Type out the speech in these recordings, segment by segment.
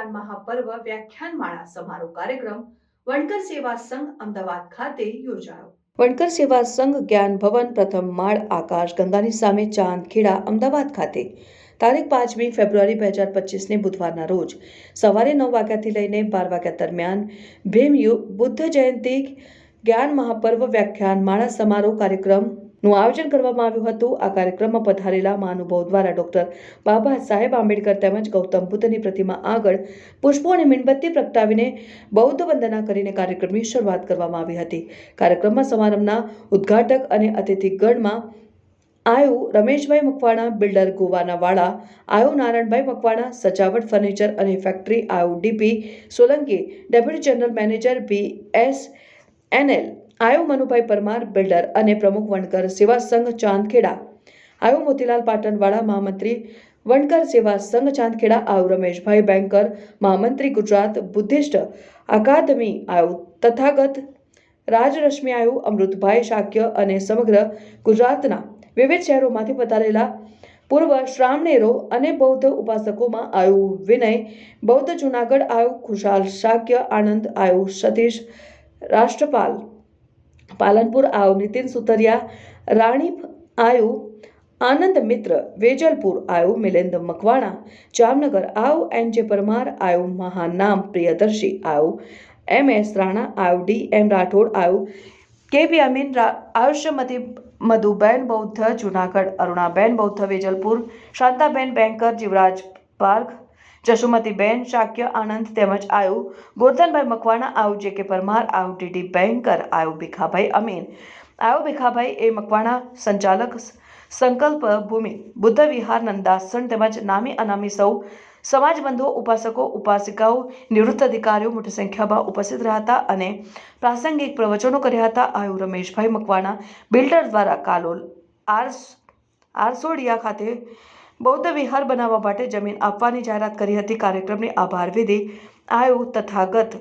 જ્ઞાન મહાપર્વ વ્યાખ્યાનમાળા સમારોહ કાર્યક્રમ વણકર સેવા સંઘ અમદાવાદ ખાતે યોજાયો. વણકર સેવા સંઘ જ્ઞાન ભવન પ્રથમ માળ આકાશ ગંગાની સામે ચાંદખેડા અમદાવાદ ખાતે. તારીખ પાંચમી ફેબ્રુઆરી બે હજાર પચીસને બુધવારના રોજ સવારે નવ વાગ્યાથી લઈને બાર વાગ્યા દરમિયાન ભીમયુગ બુદ્ધ જયંતિ જ્ઞાન મહાપર્વ વ્યાખ્યાન માળા સમારોહ કાર્યક્રમનું આયોજન કરવામાં આવ્યું હતું. આ કાર્યક્રમમાં પધારેલા મહાનુભાવ દ્વારા ડોક્ટર બાબા સાહેબ આંબેડકર તેમજ ગૌતમ બુદ્ધની પ્રતિમા આગળ પુષ્પો અને મીણબત્તી પ્રગટાવીને બૌદ્ધ વંદના કરીને કાર્યક્રમની શરૂઆત કરવામાં આવી હતી. કાર્યક્રમમાં સમારંભના ઉદ્ઘાટક અને અતિથિગણમાં આયુ રમેશભાઈ મકવાણા, બિલ્ડર ગોવાના વાળા, આયુ નારાયણભાઈ મકવાણા, સજાવટ ફર્નિચર અને ફેક્ટરી આયુ DP Solanki, deputy general manager B S NL આયુ મનુભાઈ પરમાર, બિલ્ડર અને પ્રમુખ વણકર સેવા સંઘ ચાંદખેડા. આયો મોતીલાલ પાટણવાળા મહામંત્રી વણકર સેવા સંઘ ચાંદખેડા. આયુ રમેશભાઈ બેંકર, મહામંત્રી ગુજરાત બુદ્ધિસ્ટ અકાદમી આયુ તથાગત રાજરશ્મિ આયુ, અમૃતભાઈ શાક્ય અને સમગ્ર ગુજરાતના વિવિધ શહેરોમાંથી પધારેલા પૂર્વ શ્રામણેરો અને બૌદ્ધ ઉપાસકોમાં આયુ વિનય, બૌદ્ધ જુનાગઢ આયુ ખુશાલ શાક્ય, આનંદ આયુ સતીશ રાષ્ટ્રપાલ. પાલનપુર આવ નીતિન સુતરિયા, રાણીપ આયુ, આનંદ મિત્ર, વેજલપુર આયુ મિલિંદ મકવાણા, જામનગર આવ, એન જે પરમાર આયુ મહાનામ પ્રિયદર્શી આયુ, એમ એસ રાણા આયુ, ડી એમ રાઠોડ આયુ, કે બી અમીન આયુષ્યમતી મધુબેન બૌદ્ધ, જુનાગઢ અરુણાબેન બૌદ્ધ, વેજલપુર, શાંતાબેન બેંકર જીવરાજ પાર્ક જશુમતીબેન શાક્ય, આનંદ તેમજ આયુ, ગોરધનભાઈ મકવાણા, આયુ જે કે પરમાર, આયુ ડીડી બેંકર આયુ ભીખાભાઈ અમીન. આયુ ભીખાભાઈ એ મકવાણા સંચાલક સંકલ્પ ભૂમિ, બુદ્ધ વિહાર નંદાસન તેમજ નામી અનામી સૌ સમાજબંધુઓ ઉપાસકો, ઉપાસિકાઓ, નિવૃત્ત અધિકારીઓ મોટી સંખ્યામાં ઉપસ્થિત રહ્યા હતા અને પ્રાસંગિક પ્રવચનો કર્યા હતા. આયુ રમેશભાઈ મકવાણા બિલ્ડર દ્વારા કાલોલ આર્સ, આરસોડિયા ખાતે બૌદ્ધ વિહાર બનાવવા માટે જમીન આપવાની જાહેરાત કરી હતી. કાર્યક્રમની આભાર વિધિ, આયુ તથાગત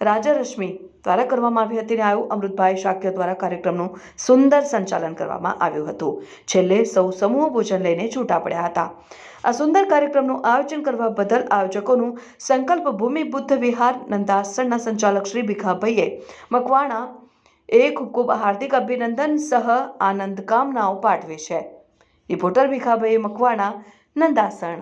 રાજરશ્મિ દ્વારા કરવામાં આવી હતી અને આયુ અમૃતભાઈ શાક્ય દ્વારા કાર્યક્રમનું સુંદર સંચાલન કરવામાં આવ્યું હતું. છેલ્લે સૌ સમૂહ ભોજન લઈને છૂટા પડ્યા હતા. આ સુંદર કાર્યક્રમનું આયોજન કરવા બદલ આયોજકોનું સંકલ્પ ભૂમિ બુદ્ધ વિહાર નંદાસણના સંચાલક શ્રી ભીખાભાઈએ મકવાણા એ ખૂબ ખૂબ હાર્દિક અભિનંદન સહ આનંદ કામનાઓ પાઠવી છે. રિપોર્ટર ભીખાભાઈ મકવાણા નંદાસણ.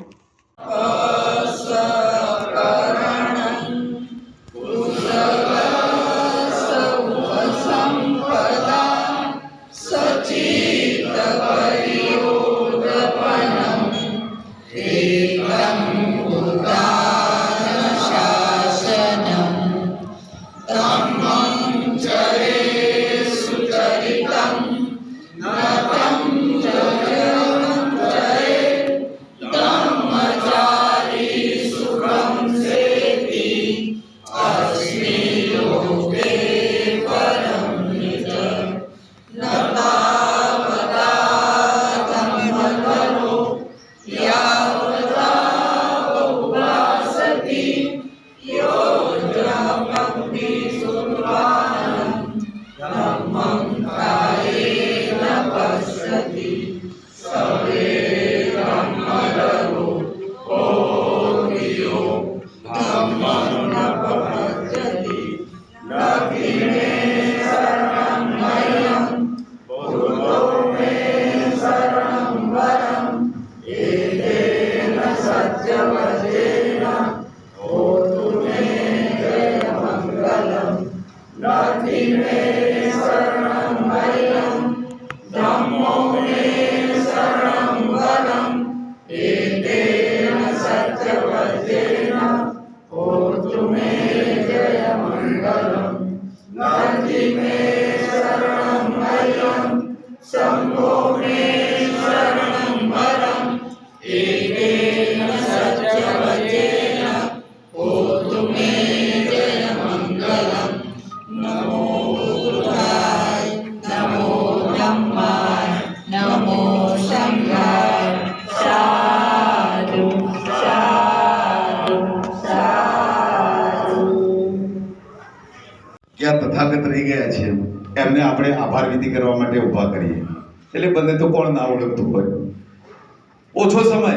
નમો આભાર વિધિ કરવા માટે ઊભા કરીએ. એટલે બંને તો કોણ ના ઓળખતું હોય? ઓછો સમય.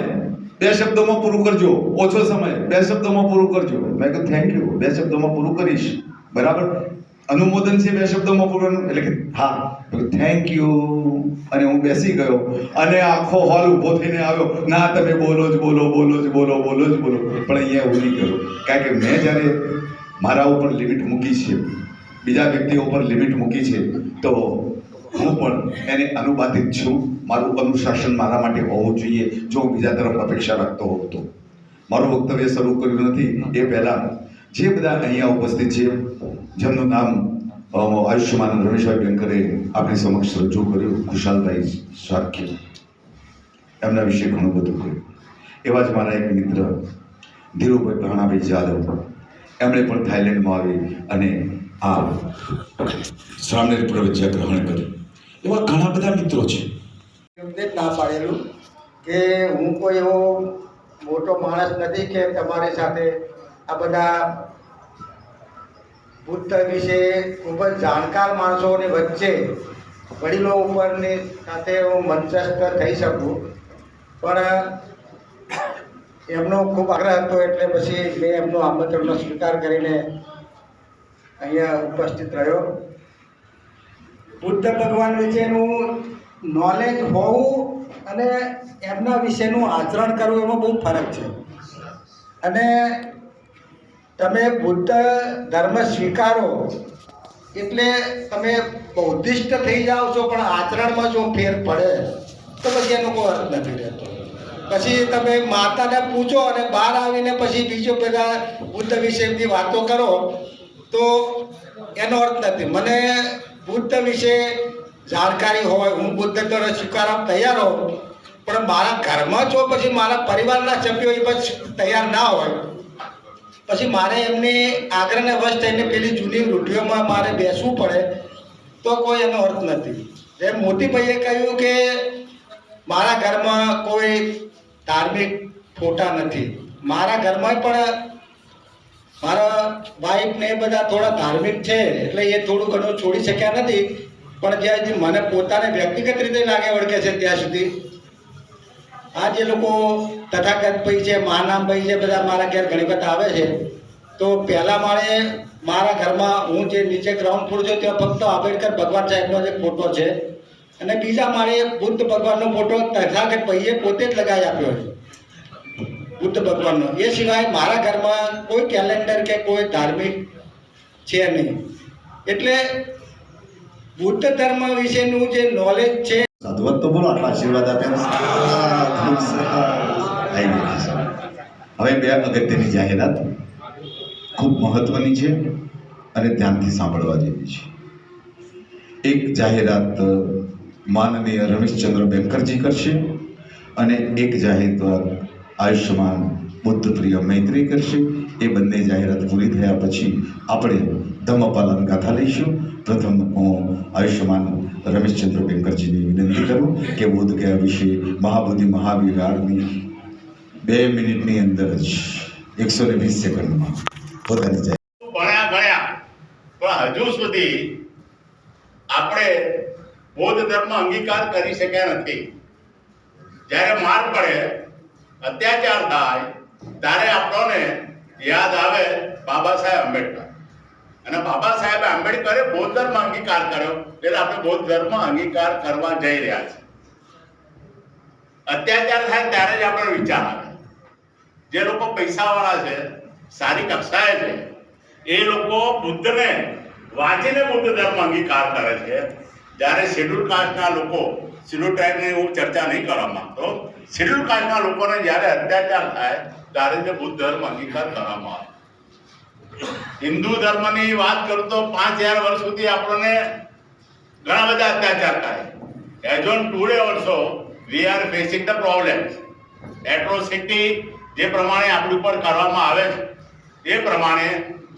બે શબ્દોમાં પૂરું કરજો. ઓછો સમય. બે શબ્દોમાં પૂરું કરજો. મેં કહ્યું થેન્ક યુ બે શબ્દોમાં પૂરું કરીશ. બરાબર? અનુમોદન છે બે શબ્દોમાં પૂરું એટલે કે, હા. થેન્ક યુ અને હું બેસી ગયો. અને આખો હોલ ઊભો થઈને આવ્યો. ના, તમે બોલો જ બોલો બોલો જ બોલો બોલો જ બોલો. પણ અહીંયા એવું નહીં કર્યું કારણ કે મેં જ્યારે મારા ઉપર લિમિટ મૂકી છે બીજા વ્યક્તિઓ ઉપર લિમિટ મૂકી છે, તો હું પણ એને અનુબાધિત છું. મારું અનુશાસન મારા માટે હોવું જોઈએ. જો હું બીજા તરફ અપેક્ષા રાખતો હોઉં તો. મારું વક્તવ્ય શરૂ કર્યું નથી. એ પહેલાં જે બધા અહીંયા ઉપસ્થિત છે, જેમનું નામ આયુષ્યમાન રમેશભાઈ બેંકરે આપણી સમક્ષ રજૂ કર્યું, ખુશાલભાઈ સાખ્ય એમના વિશે ઘણું બધું કહ્યું. એવા જ મારા એક મિત્ર, ધીરુભાઈ ભાણાભાઈ જાદવ. એમણે પણ થાઈલેન્ડમાં આવી અને આ સામનેર પ્રવચન ગ્રહણ કરી એવા ઘણા બધા મિત્રો છે. એમને ના પાડેલું કે હું કોઈ એવો મોટો માણસ નથી કે તમારી સાથે આ બધા બુદ્ધ વિશે ખૂબ જ જાણકાર માણસોની વચ્ચે વડીલો ઉપરની સાથે હું મંચસ્થ થઈ શકું. પણ એમનો ખૂબ આગ્રહ હતો એટલે પછી મેં એમનો આમંત્રણનો સ્વીકાર કરીને અહીંયા ઉપસ્થિત રહ્યો. બુદ્ધ ભગવાન વિશેનું નોલેજ હોવું અને એમના વિશેનું આચરણ કરવું એમાં બહુ ફરક છે. અને તમે બુદ્ધ ધર્મ સ્વીકારો એટલે તમે બૌદ્ધિસ્ટ થઈ જાઓ છો, પણ આચરણમાં જો ફેર પડે, તો પછી એનો કોઈ અર્થ નથી રહેતો. પછી તમે માતાને પૂછો અને બહાર આવીને પછી બીજો બધા બુદ્ધ વિશેની વાતો કરો તો એનો અર્થ નથી. મને બુદ્ધ વિશે જાણકારી હોય, હું બુદ્ધ ધર્મ સ્વીકારવા તૈયાર હોઉં, પણ મારા ઘરમાં જો પછી મારા પરિવારના સભ્યો એ બસ તૈયાર ના હોય, પછી મારે એમની આગ્રહને વશ થઈને પેલી જૂની રૂઢિઓમાં મારે બેસવું પડે, તો કોઈ એનો અર્થ નથી. જેમ મોતીભાઈએ કહ્યું કે મારા ઘરમાં કોઈ ધાર્મિક ફોટા નથી. મારા ઘરમાં પણ મારા વાઈફ ને બધા થોડા ધાર્મિક છે, એટલે એ થોડું ઘણું છોડી શક્યા નથી, પણ જ્યાં સુધી મને પોતાને વ્યક્તિગત રીતે લાગે વળગે છે ત્યાં સુધી. આ જે લોકો તથાગત ભાઈ છે માનામભાઈ છે, બધા મારા ઘેર ઘણી વખત આવે છે. તો પહેલા માળે મારા ઘરમાં હું જે નીચે ગ્રાઉન્ડ ફ્લોર છું, ત્યાં ફક્ત આંબેડકર ભગવાન સાહેબનો જે ફોટો છે. અને બીજા માળે બુદ્ધ ભગવાનનો ફોટો તથાગત ભાઈએ પોતે જ લગાવી આપ્યો છે. બુદ્ધ ભગવાનનો. એ સિવાય મારા ઘરમાં કોઈ કેલેન્ડર કે કોઈ ધાર્મિક છે નહીં. એટલે બુદ્ધ ધર્મ વિશેનું જે નોલેજ છે સાધુવાદ તો બોલો, આટલા આશીર્વાદ આપ્યા. હવે બે અગત્યની જાહેરાત ખૂબ મહત્વની છે અને ધ્યાનથી સાંભળવા જેવી છે. એક જાહેરાત માનનીય રમેશચંદ્ર બેંકરજી કરશે અને એક જાહેરાત આયુષ્યમાન બુદ્ધ પ્રિય મૈત્રી કરશે. એ બંને જાહેરાત પૂરી થયા પછી આપણે ધમ્મપાલન ગાથા લઈશું. પ્રથમ હું આયુષ્યમાન રમેશચંદ્ર બેંકરજીની વિનંતી કરું કે બોધ ગયા વિશે મહાબુદ્ધિ મહાવિરાળની બે મિનિટની અંદર જ એકસો ને વીસ સેકન્ડમાં પોતાની જાય ભણ્યા ભણ્યા. પણ હજુ સુધી આપણે બૌદ્ધ ધર્મ અંગીકાર કરી શક્યા નથી. જ્યારે માર પડે અત્યાચાર થાય, ત્યારે આપણને યાદ આવે બાબા સાહેબ આંબેડકર. અને બાબા સાહેબ આંબેડકરે બૌદ્ધ ધર્મ અંગીકાર કર્યો, એટલે આપણે બૌદ્ધ ધર્મ અંગીકાર કરવા જઈ રહ્યા છે અત્યાચાર થાય ત્યારે જ આપણો વિચાર આવે. જે લોકો પૈસાવાળા છે, સારી કક્ષાએ છે, એ લોકો બુદ્ધને, વાંચીને બુદ્ધ ધર્મ અંગીકાર કરે છે. જ્યારે શેડ્યુલ કાસ્ટના લોકો શેડ્યુલ ટ્રાઇબની હું ચર્ચા નહીં કરવા માંગતો. શેડ્યુલ કાસ્ટના લોકોને જ્યારે અત્યાચાર થાય, ત્યારે તે બુદ્ધ ધર્મ અંગીકાર કરવામાં આવે. હિન્દુ ધર્મની વાત કરું તો પાંચ હજાર વર્ષ સુધી આપણને ઘણા બધા અત્યાચાર થાય. As on today also we are facing the problems atrocity જે પ્રમાણે આપણી ઉપર કરવામાં આવે છે, એ પ્રમાણે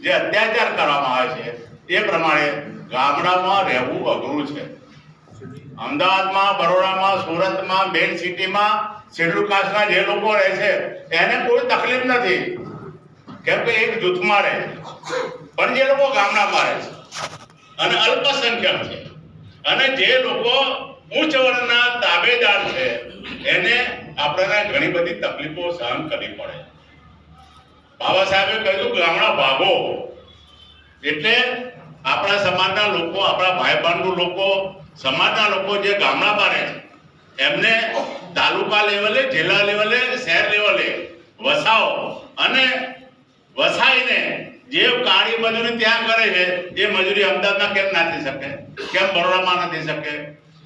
જે અત્યાચાર કરવામાં આવે છે, એ પ્રમાણે ગામડામાં રહેવું અઘરું છે. અમદાવાદમાં, બરોડામાં, સુરતમાં, મેઇન સિટીમાં શેડ્યુલ કાસ્ટના જે લોકો રહે છે, એને કોઈ તકલીફ નથી. કેમ કે એક જૂથમાં રહે પણ જે લોકો ગામડામાં રહે છે. અને અલ્પસંખ્યક છે. અને જે લોકો ઉચ્ચ વર્ગના તાબેદાર છે, એને આપણને ઘણી બધી તકલીફો સહન કરવી પડે. બાબા સાહેબે કહ્યું, ગામડા ભાગો. એટલે આપણા સમાજના લોકો, આપણા ભાઈ બંધુ લોકો સમાજના લોકો જે ગામડામાં રહે છે, એમને તાલુકા લેવલે, જિલ્લા લેવલે, શહેર લેવલે વસાવો અને વસાઈને જે કાળી મજૂરી ત્યાં કરે છે, એ મજૂરી અમદાવાદમાં કેમ ના થઈ શકે? કેમ બરોડામાં ના થઈ શકે?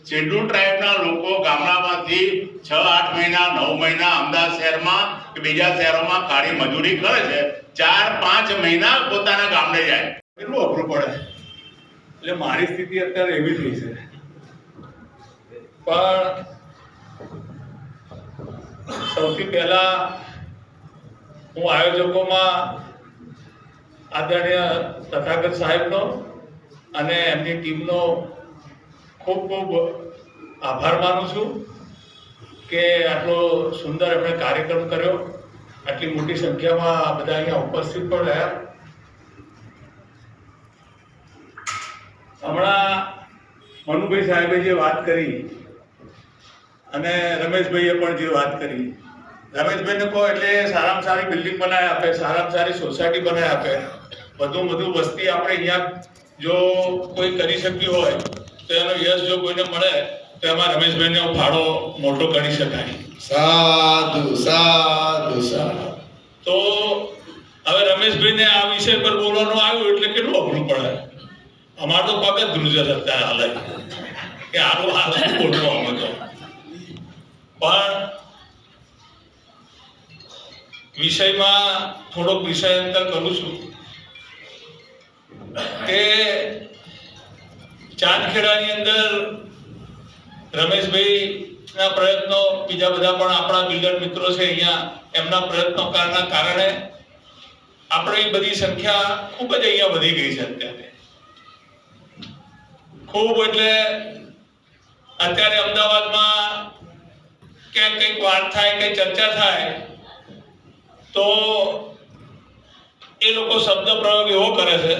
શેડ્યુલ ટ્રાઇબના લોકો ગામડામાંથી છ, આઠ મહિના, નવ મહિના અમદાવાદ શહેરમાં કે બીજા શહેરોમાં કાળી મજૂરી કરે છે, ચાર, પાંચ મહિના પોતાના ગામડે જાય. કેટલું અઘરું પડે? એટલે મારી સ્થિતિ અત્યારે એવી થઈ છે. પણ સૌથી પહેલા હું આયોજકોમાં આદરણીય તથાગત સાહેબનો અને એમની ટીમનો ખૂબ ખૂબ આભાર માનું છું કે આટલો સુંદર એમણે કાર્યક્રમ કર્યો. આટલી મોટી સંખ્યામાં બધા અહીંયા ઉપસ્થિત પણ રહ્યા. હમણાં મનુભાઈ સાહેબે જે વાત કરી અને રમેશભાઈએ પણ જે વાત કરી રમેશભાઈને કહો એટલે સારામાં સારી બિલ્ડિંગ બનાવી આપે સારામાં સારી સોસાયટી બનાવી આપે બધું બધું વસ્તી આપણે અહીંયા જો કોઈ કરી શક્યું હોય તો એનો યશ જો કોઈને મળે તો એમાં રમેશભાઈને ફાળો મોટો કરી શકાય. સાધુ સાધુ સાધુ. તો હવે રમેશભાઈને આ વિષય પર બોલવાનું આવ્યું એટલે કેટલું અઘરું પડે? અમારે તો પગ જ ધ્રુજર હતા હાલ. કે આનું હાલ શું બોલવું અમે તો. પણ વિષયમાં થોડોક વિષયાંતર કરું છું. કે ચાંદખેડાની અંદર રમેશભાઈ ના પ્રયત્નો બીજા બધા પણ આપણા બિલ્ડર મિત્રો છે અહીંયા. એમના પ્રયત્નો કારણે આપણી બધી સંખ્યા ખૂબ જ અહીંયા વધી ગઈ છે અત્યારે. ખૂબ એટલે અત્યારે અમદાવાદમાં ક્યાંક કંઈક વાત થાય કંઈક ચર્ચા થાય, તો એ લોકો શબ્દ પ્રયોગ એવો કરે છે.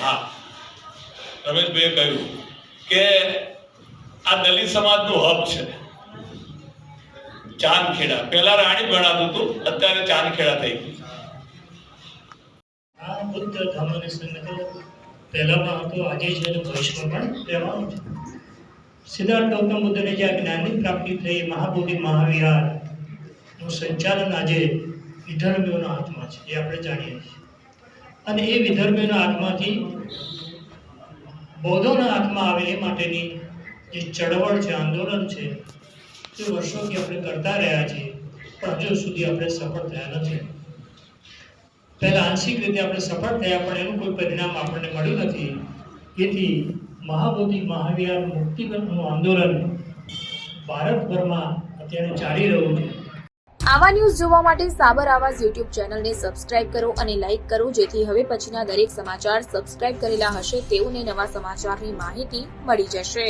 હા. રમેશભાઈએ કહ્યું કે આ દલિત સમાજનું હબ છે. ચાંદખેડા. પહેલા રાણી ભણાતું હતું, અત્યારે ચાંદખેડા થઈ ગયું. આ બુદ્ધ ધર્મની સંગઠન પહેલામાં હતો આજે છે ભવિષ્યમાં પણ રહેવાનું છે. સિદ્ધાર્થ ગૌતમ બુદ્ધને જે આ જ્ઞાનની પ્રાપ્તિ થઈ, મહાબોધિ મહાવિહારનું સંચાલન આજે વિધર્મીઓના હાથમાં છે, એ આપણે જાણીએ છીએ. અને એ વિધર્મીઓના હાથમાંથી બૌદ્ધોના હાથમાં આવે એ માટેની જે ચળવળ છે, આંદોલન છે તે વર્ષોથી આપણે કરતા રહ્યા છીએ, પણ હજુ સુધી આપણે સફળ થયા નથી. પહેલાં આંશિક રીતે આપણે સફળ થયા, પણ એનું કોઈ પરિણામ આપણને મળ્યું નથી. એથી મહાબોધિ મહાવીર મુક્તિબંધનું આંદોલન ભારતભરમાં અત્યારે ચાલી રહ્યું છે. આવા ન્યૂઝ જોવા માટે સાબર આવાજ યુટ્યુબ ચેનલને સબસ્ક્રાઇબ કરો અને લાઇક કરો, જેથી હવે પછીના દરેક સમાચાર સબસ્ક્રાઇબ કરેલા હશે તેઓને નવા સમાચારની માહિતી મળી જશે.